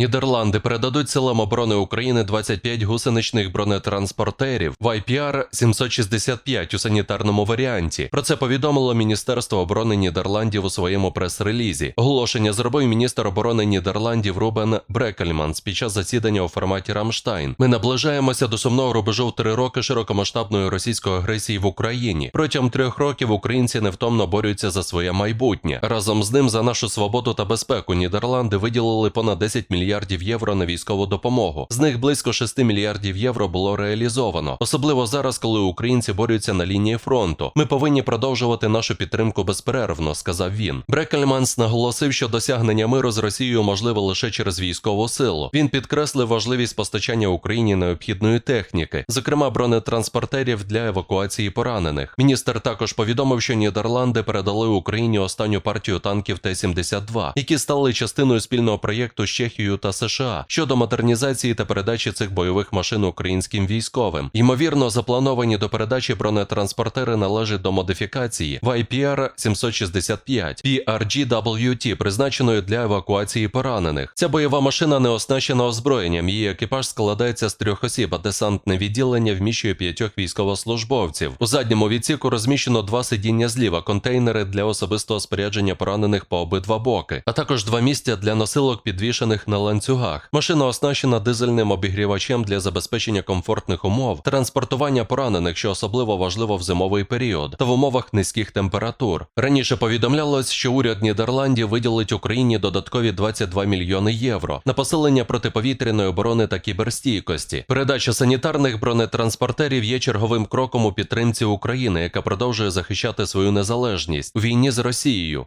Нідерланди передадуть силам оборони України 25 гусеничних бронетранспортерів YPR 765 у санітарному варіанті. Про це повідомило Міністерство оборони Нідерландів у своєму прес-релізі. Оголошення зробив міністр оборони Нідерландів Рубен Брекельманс під час засідання у форматі Рамштайн. Ми наближаємося до сумного рубежу в три роки широкомасштабної російської агресії в Україні. Протягом трьох років українці невтомно борються за своє майбутнє. Разом з ним за нашу свободу та безпеку Нідерланди виділили понад 10 мільярдів євро на військову допомогу. З них близько 6 мільярдів євро було реалізовано. Особливо зараз, коли українці борються на лінії фронту. Ми повинні продовжувати нашу підтримку безперервно, сказав він. Брекельманс наголосив, що досягнення миру з Росією можливе лише через військову силу. Він підкреслив важливість постачання Україні необхідної техніки, зокрема бронетранспортерів для евакуації поранених. Міністр також повідомив, що Нідерланди передали Україні останню партію танків Т-72, які стали частиною спільного проєкту з Чехією та США щодо модернізації та передачі цих бойових машин українським військовим. Ймовірно, заплановані до передачі бронетранспортери належать до модифікації YPR 765 PRGWT, призначеної для евакуації поранених. Ця бойова машина не оснащена озброєнням. Її екіпаж складається з трьох осіб, а десантне відділення вміщує п'ятьох військовослужбовців. У задньому відсіку розміщено два сидіння зліва, контейнери для особистого спорядження поранених по обидва боки, а також два місця для носилок, підвішених на ланцюгах. Машина оснащена дизельним обігрівачем для забезпечення комфортних умов, транспортування поранених, що особливо важливо в зимовий період, та в умовах низьких температур. Раніше повідомлялось, що уряд Нідерландів виділить Україні додаткові 22 мільйони євро на посилення протиповітряної оборони та кіберстійкості. Передача санітарних бронетранспортерів є черговим кроком у підтримці України, яка продовжує захищати свою незалежність у війні з Росією.